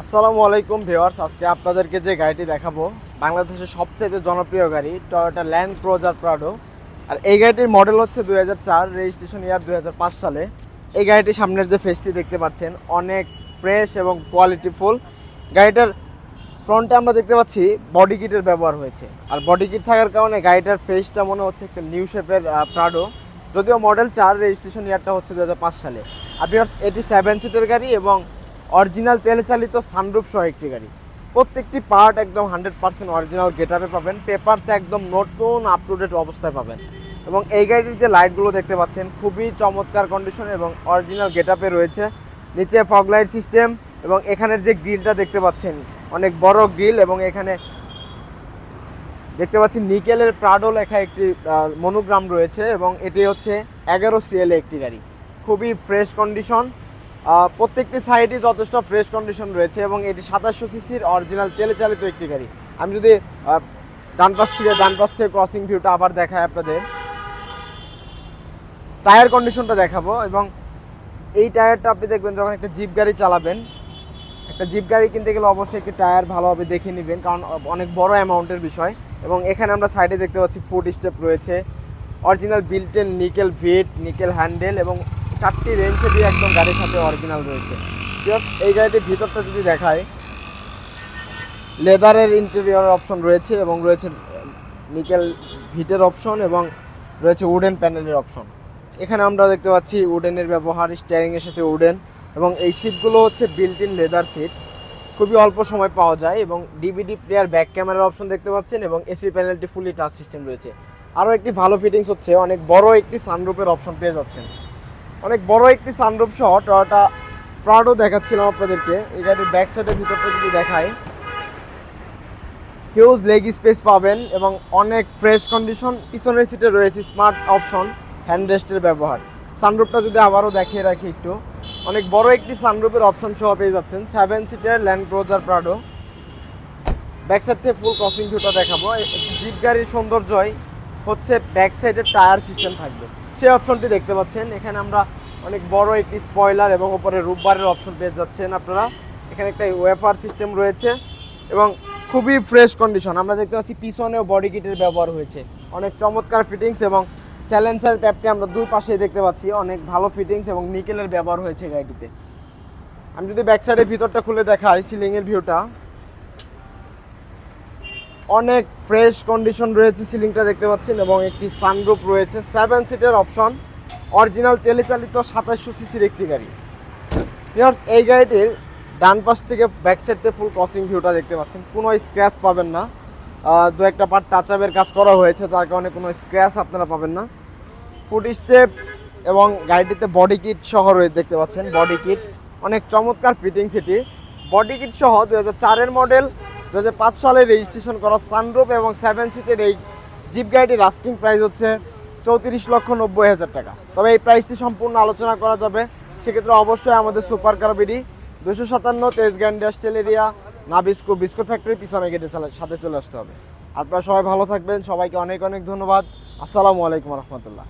আসসালামু আলাইকুম ভিউয়ার্স, আজকে আপনাদেরকে যে গাড়িটি দেখাবো, বাংলাদেশের সবচেয়ে জনপ্রিয় গাড়ি টয়োটা ল্যান্ড ক্রোজার প্রাডো আর এই গাড়িটির মডেল হচ্ছে দুই হাজার চার রেজিস্ট্রেশন ইয়ার দুই হাজার পাঁচ সালে। এই গাড়িটির সামনের যে ফেসটি দেখতে পাচ্ছেন, অনেক ফ্রেশ এবং কোয়ালিটিফুল গাড়িটার ফ্রন্টে আমরা দেখতে পাচ্ছি বডি কিটের ব্যবহার হয়েছে। আর বডি কিট থাকার কারণে গাড়িটার ফেসটা মনে হচ্ছে একটা নিউ শেপের প্রাডো যদিও মডেল চার রেজিস্ট্রেশন ইয়ারটা হচ্ছে দু হাজার পাঁচ সালে। আর ভিউয়ার্স এটি সেভেন সিটের গাড়ি এবং অরিজিনাল তেলে চালিত সানরুফ সহ একটি গাড়ি। প্রত্যেকটি পার্ট একদম হান্ড্রেড পার্সেন্ট অরিজিনাল গেটআপে পাবেন। পেপারস একদম নতুন আপ টু ডেট অবস্থায় পাবেন। এবং এই গাড়িটির যে লাইটগুলো দেখতে পাচ্ছেন, খুবই চমৎকার কন্ডিশন এবং অরিজিনাল গেটআপে রয়েছে। নিচে ফগ লাইট সিস্টেম এবং এখানের যে গ্রিলটা দেখতে পাচ্ছেন, অনেক বড় গ্রিল এবং এখানে দেখতে পাচ্ছি নিকেলের প্রাডো লেখা একটি মনোগ্রাম রয়েছে এবং এটি হচ্ছে এগারো সিএলে একটি গাড়ি। খুবই ফ্রেশ কন্ডিশন প্রত্যেকটি সাইডই যথেষ্ট ফ্রেশ কন্ডিশন রয়েছে এবং এটি সাতাশশো সিসির অরিজিনাল তেলে চালিত একটি গাড়ি। আমি যদি ডান পাশ থেকে, ডান পাশ থেকে ক্রসিং ভিউটা আবার দেখাই আপনাদের। টায়ার কন্ডিশনটা দেখাবো এবং এই টায়ারটা আপনি দেখবেন যখন একটা জিপ গাড়ি চালাবেন, একটা জিপ গাড়ি কিনতে গেলে অবশ্যই একটি টায়ার ভালোভাবে দেখে নেবেন কারণ অনেক বড় অ্যামাউন্টের বিষয় এবং এখানে আমরা সাইডে দেখতে পাচ্ছি ফুট স্টেপ রয়েছে। অরিজিনাল বিল্টেন নিকেল ভিট নিকেল হ্যান্ডেল এবং চারটি রেঞ্জে দিয়ে একদম গাড়ির সাথে অরিজিনাল রয়েছে। এই গাড়িটির ভিতরটা যদি দেখায় লেদারের ইন্টেরিয়র অপশন রয়েছে এবং রয়েছে নিকেল ভিটের অপশন এবং রয়েছে উডেন প্যানেলের অপশন এখানে আমরা দেখতে পাচ্ছি উডেনের ব্যবহার স্টিয়ারিংয়ের সাথে উডেন এবং এই সিটগুলো হচ্ছে বিল্ট ইন লেদার সিট খুবই অল্প সময় পাওয়া যায় এবং ডিভিডি প্লেয়ার ব্যাক ক্যামেরার অপশন দেখতে পাচ্ছেন এবং এসি প্যানেলটি ফুলি টাচ সিস্টেম রয়েছে। আরও একটি ভালো ফিটিংস হচ্ছে, অনেক বড় একটি সানরুপের অপশন পেয়ে যাচ্ছেন। অনেক বড় একটি সানরুপ সহ টয়োটা প্রাডো দেখাচ্ছিলাম আপনাদেরকে। এই গাড়ির ব্যাক সাইডের ভিতরটা যদি দেখায় হিউজ লেগ স্পেস পাবেন এবং অনেক ফ্রেশ কন্ডিশন পিছনের সিটে রয়েছে স্মার্ট অপশন হ্যান্ড রেস্টের ব্যবহার। সানরুফটা যদি আবারও দেখিয়ে রাখি একটু, অনেক বড় একটি সানরুফের অপশন সহ পেয়ে যাচ্ছেন সেভেন সিটের Land Cruiser Prado back side থেকে ফুল ক্রসিং ভিউটা দেখাবো। জিপ গাড়ির সৌন্দর্যই হচ্ছে ব্যাক সাইডের টায়ার সিস্টেম থাকবে। সেই অপশনটি দেখতে পাচ্ছেন। এখানে আমরা অনেক বড় একটি স্পয়লার এবং উপরে রূপবারের অপশন পেয়ে যাচ্ছেন আপনারা। এখানে একটা ওয়েফার সিস্টেম রয়েছে এবং খুবই ফ্রেশ কন্ডিশন আমরা দেখতে পাচ্ছি পিছনেও বডি কিটের ব্যবহার হয়েছে। অনেক চমৎকার ফিটিংস এবং স্যালেন্সার ট্যাপটি আমরা দুই পাশেই দেখতে পাচ্ছি। অনেক ভালো ফিটিংস এবং নিকেলের ব্যবহার হয়েছে গাড়িটিতে। আমি যদি ব্যাক সাইডের ভিতরটা খুলে দেখাই সিলিংয়ের ভিউটা অনেক ফ্রেশ কন্ডিশন রয়েছে সিলিংটা দেখতে পাচ্ছেন এবং একটি সানরুফ রয়েছে সেভেন সিটের অপশন অরিজিনাল তেলে চালিত সাতাশশো সিসির একটি গাড়ি। ভিউয়ার্স এই গাড়িটির ডান পাশ থেকে ব্যাক সাইড ফুল ক্রসিং ভিউটা দেখতে পাচ্ছেন, কোনো স্ক্র্যাচ পাবেন না। দু একটা পার্ট টাচ আপের কাজ করা হয়েছে, যার কারণে কোনো স্ক্র্যাচ আপনারা পাবেন না। ফুট স্টেপ এবং গাড়িটিতে বডি কিট সহ রয়েছে দেখতে পাচ্ছেন বডি কিট অনেক চমৎকার ফিটিংস এটি বডি কিট সহ দু হাজার চারের মডেল দু হাজার পাঁচ সালে রেজিস্ট্রেশন করা সানরুফ এবং সেভেন সিটের এই জিপ গাড়িটির আস্কিং প্রাইস হচ্ছে চৌত্রিশ লক্ষ নব্বই হাজার টাকা। তবে এই প্রাইসটি সম্পূর্ণ আলোচনা করা যাবে। সেক্ষেত্রে অবশ্যই আমাদের সুপার কার বিডি দুশো সাতান্ন গ্যান্ড ইন্ডাস্ট্রিয়াল এরিয়া না বিস্কুট বিস্কুট ফ্যাক্টরি পিছনে গেটে সাথে চলে আসতে হবে। আপনারা সবাই ভালো থাকবেন। সবাইকে অনেক অনেক ধন্যবাদ। আসসালামু আলাইকুম রহমতুল্লাহ।